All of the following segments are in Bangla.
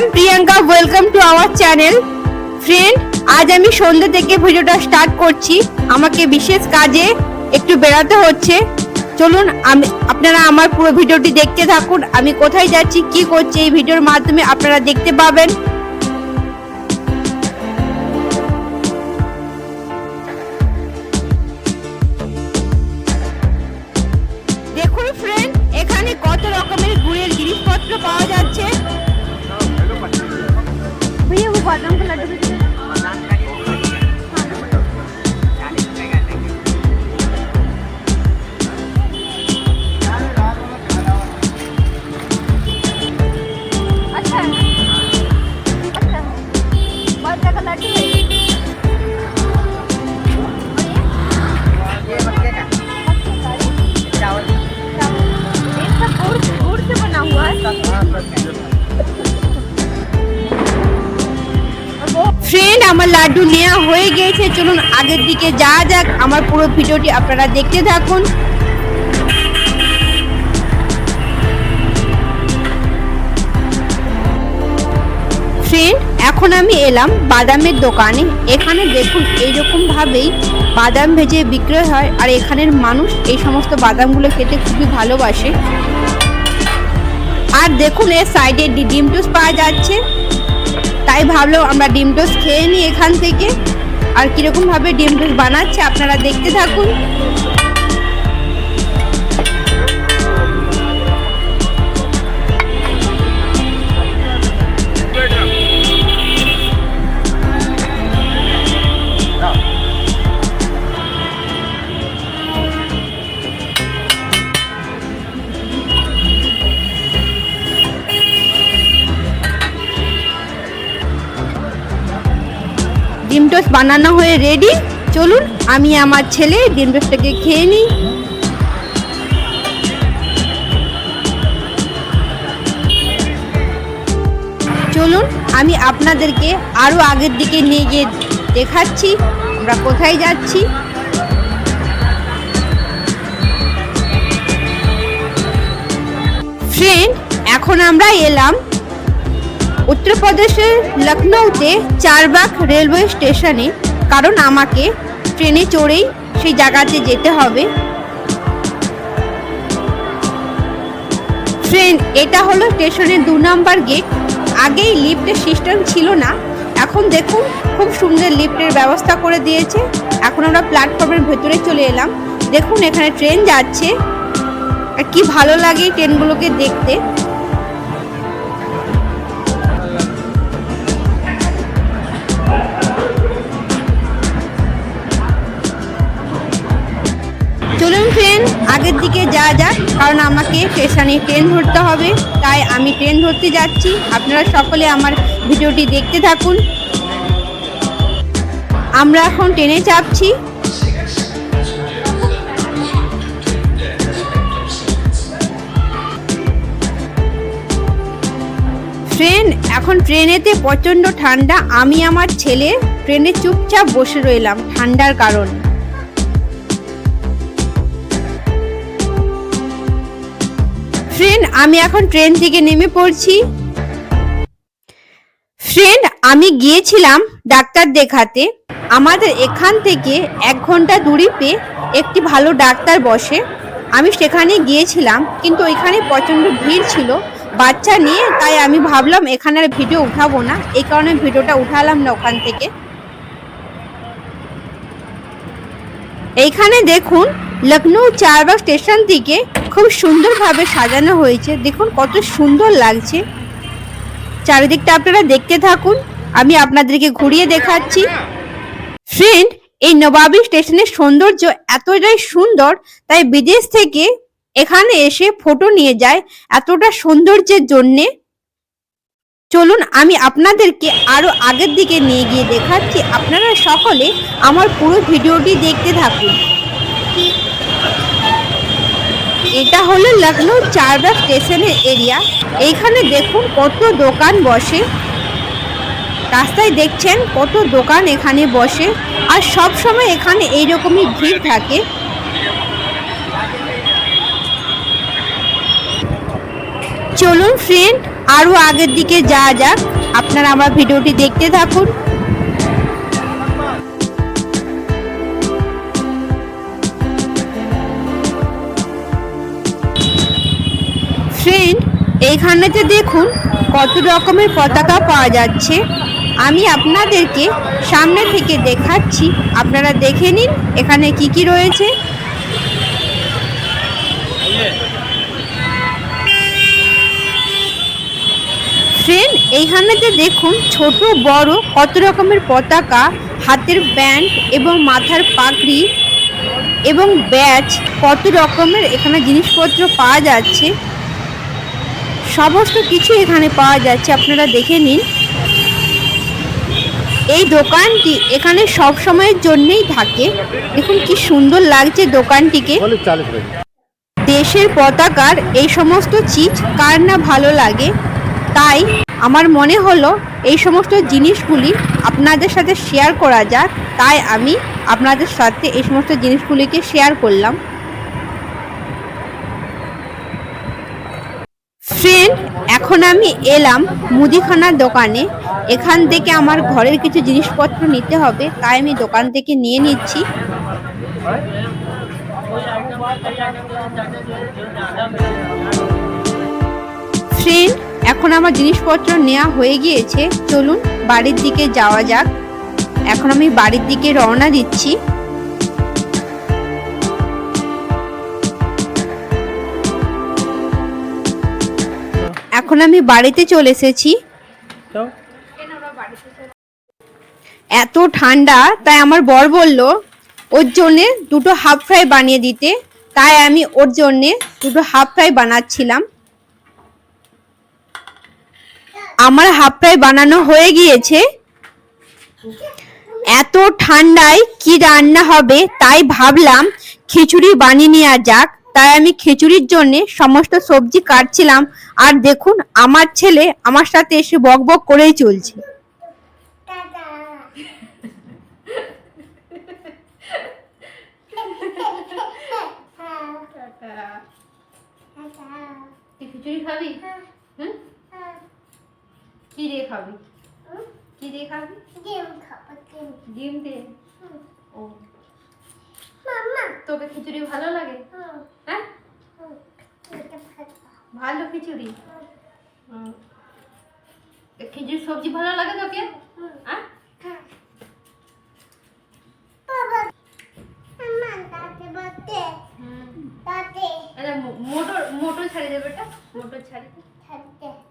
Am Priyanka welcome to our channel friend আজ আমি সন্ধ্যে থেকে ভিডিওটা স্টার্ট করছি। আমাকে বিশেষ কাজে একটু বেড়াতে হচ্ছে। চলুন, আমি, আপনারা আমার পুরো ভিডিওটি দেখতে থাকুন। আমি কোথায় যাচ্ছি, কি করছি, এই ভিডিওর মাধ্যমে আপনারা দেখতে পাবেন। ফ্রেন্ড আমার লাড্ডু নেওয়া হয়ে গিয়েছে চলুন আগের দিকে যাওয়া যাক। আমার পুরো ভিডিওটি আপনারা দেখতে থাকুন। ফ্রেন্ড এখন আমি এলাম বাদামের দোকানে। এখানে দেখুন এইরকম ভাবেই বাদাম ভেজে বিক্রয় হয়। আর এখানের মানুষ এই সমস্ত বাদামগুলো খেতে খুবই ভালোবাসে। আর দেখুন, এর সাইডে ডিম টোস্ট পাওয়া যাচ্ছে। তাই ভাবলো আমরা ডিম টোস্ট খেয়ে নিই এখান থেকে। আর কীরকমভাবে ডিম টোস্ট বানাচ্ছে আপনারা দেখতে থাকুন। ডিম টোস্ট বানানো হয়ে রেডি চলুন, আমি আমার ছেলে ডিম টোস্টটাকে খেয়ে নিই। চলুন, আমি আপনাদেরকে আরও আগের দিকে নিয়ে গিয়ে দেখাচ্ছি। আমরা কোথায় যাচ্ছি? ফ্রেন্ড এখন আমরা এলাম উত্তরপ্রদেশের লখনৌতে চারবাগ রেলওয়ে স্টেশনে, কারণ আমাকে ট্রেনে চড়েই সেই জায়গাতে যেতে হবে। ট্রেন এটা হলো স্টেশনের দু নম্বর গেট। আগেই লিফটের সিস্টেম ছিল না। এখন দেখুন, খুব সুন্দর লিফটের ব্যবস্থা করে দিয়েছে। এখন আমরা প্ল্যাটফর্মের ভেতরে চলে এলাম। দেখুন, এখানে ট্রেন যাচ্ছে। আর কি ভালো লাগে ট্রেনগুলোকে দেখতে। চলুন ট্রেন আগের দিকে যা যাক কারণ আমাকে স্টেশনে ট্রেন ধরতে হবে, তাই আমি ট্রেন ধরতে যাচ্ছি। আপনারা সকলে আমার ভিডিওটি দেখতে থাকুন। আমরা এখন ট্রেনে চাপছি। ট্রেন এখন ট্রেনেতে প্রচণ্ড ঠান্ডা। আমি আমার ছেলে ট্রেনে চুপচাপ বসে রইলাম, ঠান্ডার কারণে। ফ্রেন্ড আমি এখন ট্রেন থেকে নেমে পড়ছি। ফ্রেন্ড আমি গিয়েছিলাম ডাক্তার দেখাতে। আমাদের এখান থেকে এক ঘণ্টা দূরিতে একটি ভালো ডাক্তার বসে। আমি সেখানে গিয়েছিলাম, কিন্তু ওইখানে প্রচণ্ড ভিড় ছিল। বাচ্চা নিয়ে, তাই আমি ভাবলাম এখানে আর ভিডিও উঠাবো না। এই কারণে ভিডিওটা উঠালাম না ওখান থেকে। এইখানে দেখুন লখনৌ চারবাগ স্টেশন থেকে খুব সুন্দরভাবে সাজানো হয়েছে। দেখুন কত সুন্দর লাগছে। চারিদিকটা আপনারা দেখতে থাকুন। আমি আপনাদেরকে ঘুরিয়ে দেখাচ্ছি। ফ্রেন্ড এই নবাবী স্টেশনের সৌন্দর্য এতটাই সুন্দর, তাই বিদেশ থেকে এখানে এসে ফটো নিয়ে যায় এতটা সৌন্দর্যের জন্যে। চলুন, আমি আপনাদেরকে আরও আগের দিকে নিয়ে গিয়ে দেখাচ্ছি। আপনারা সকলে আমার পুরো ভিডিওটি দেখতে থাকুন। এটা হলো লখনৌ চারবাগ স্টেশনের এরিয়া। এইখানে দেখুন কত দোকান বসে। রাস্তায় দেখছেন কত দোকান এখানে বসে। আর সব সময় এখানে এইরকমই ভিড় থাকে। চলুন ফ্রেন্ড আরও আগের দিকে যাওয়া যাক। আপনারা আমার ভিডিওটি দেখতে থাকুন। ফ্রেন্ড এইখানেতে দেখুন কত রকমের পতাকা পাওয়া যাচ্ছে। আমি আপনাদেরকে সামনে থেকে দেখাচ্ছি। আপনারা দেখে নিন এখানে কি কি রয়েছে। ফ্রেন্ড এইখানেতে দেখুন ছোট, বড় কত রকমের পতাকা, হাতের ব্যান্ড এবং মাথার পাগড়ি এবং ব্যাচ কত রকমের এখানে জিনিসপত্র পাওয়া যাচ্ছে। সমস্ত কিছু এখানে পাওয়া যাচ্ছে আপনারা দেখে নিন। এই দোকানটি এখানে সব সময়ের জন্যই থাকে। দেখুন কি সুন্দর লাগছে দোকানটিকে। দেশের পতাকার এই সমস্ত চিজ কার না ভালো লাগে? তাই আমার মনে হলো এই সমস্ত জিনিসগুলি আপনাদের সাথে শেয়ার করা যাক। তাই আমি আপনাদের সাথে এই সমস্ত জিনিসগুলিকে শেয়ার করলাম। এখন আমি এলাম মুদিখানার দোকানে, এখান থেকে আমার ঘরের কিছু জিনিসপত্র নিতে হবে, তাই আমি দোকান থেকে নিয়ে নিচ্ছি। ফ্রেন্ড এখন আমার জিনিসপত্র নেওয়া হয়ে গিয়েছে। চলুন বাড়ির দিকে যাওয়া যাক। এখন আমি বাড়ির দিকে রওনা দিচ্ছি। এখন আমি বাড়িতে চলে এসেছি। এত ঠান্ডা তাই আমার বর বলল ওর জন্যে দুটো হাফ ফ্রাই বানিয়ে দিতে। তাই আমি ওর জন্যে দুটো হাফ ফ্রাই বানাচ্ছিলাম। আমার হাফ ফ্রাই বানানো হয়ে গিয়েছে। এত ঠান্ডায় কি রান্না হবে তাই ভাবলাম খিচুড়ি বানিয়ে নেওয়া যাক। তাই আমি খিচুড়ির জন্য সমস্ত সবজি কাটছিলাম। আর দেখুন আমার ছেলে আমার সাথে এসে বক বক করেই চলছে। খিচুড়ি খাবি? হুম? কি দিয়ে খাবি? কি দিয়ে খাবি? ডিম দিয়ে? ও। তোকে খিচুড়ি ভালো লাগে? হ্যাঁ? ভালো খিচুড়ি। খিচুড়ি সবজি ভালো লাগে তোকে? হ্যাঁ? মো- মোটর মোটর ছাড়ি দেবে এটা মোটর ছাড়ি দে।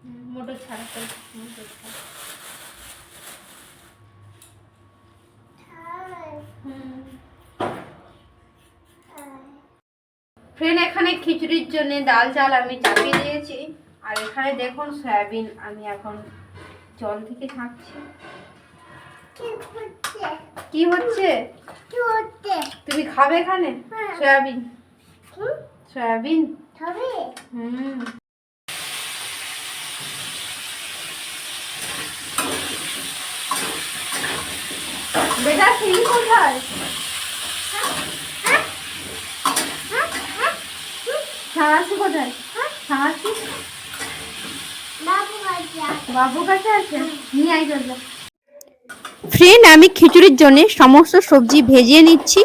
হুম, মোটর ছাড়া করে মোটর ছাড়া ফ্রেন্ড এখানে খিচুড়ির জন্য ডাল চাল আমি চাপিয়ে দিয়েছি। আর এখানে দেখুন সয়াবিন আমি এখন জল থেকে ছাঁকছি। কি হচ্ছে? তুমি খাবে এখানে? হ্যাঁ। সয়াবিন? সয়াবিন? হুম। বেটা সিঁড়ি কোথায়? ছাড়াচ্ছি কোথায়? ছাড়াচ্ছি বাবু কাছে আছে। নিয়ে আই চল ফ্রেন্ড আমি খিচুড়ির জন্য সমস্ত সবজি ভেজিয়ে নিচ্ছি।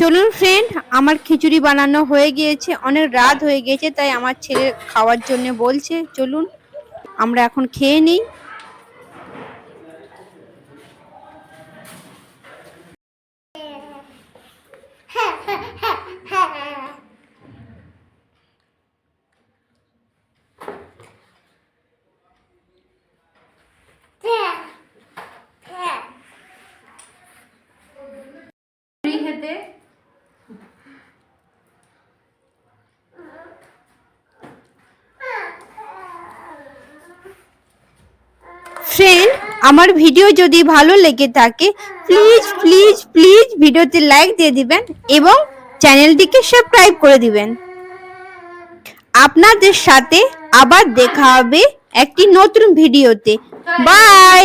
চলুন ফ্রেন্ড আমার খিচুড়ি বানানো হয়ে গিয়েছে অনেক রাত হয়ে গিয়েছে তাই আমার ছেলে খাওয়ার জন্য বলছে চলুন আমরা এখন খেয়ে নিই। খেতে ফ্রেন্ড আমার ভিডিও যদি ভালো লেগে থাকে প্লিজ প্লিজ প্লিজ ভিডিওতে লাইক দিয়ে দিবেন এবং চ্যানেলটিকে সাবস্ক্রাইব করে দিবেন। আপনাদের সাথে আবার দেখা হবে একটি নতুন ভিডিওতে বাই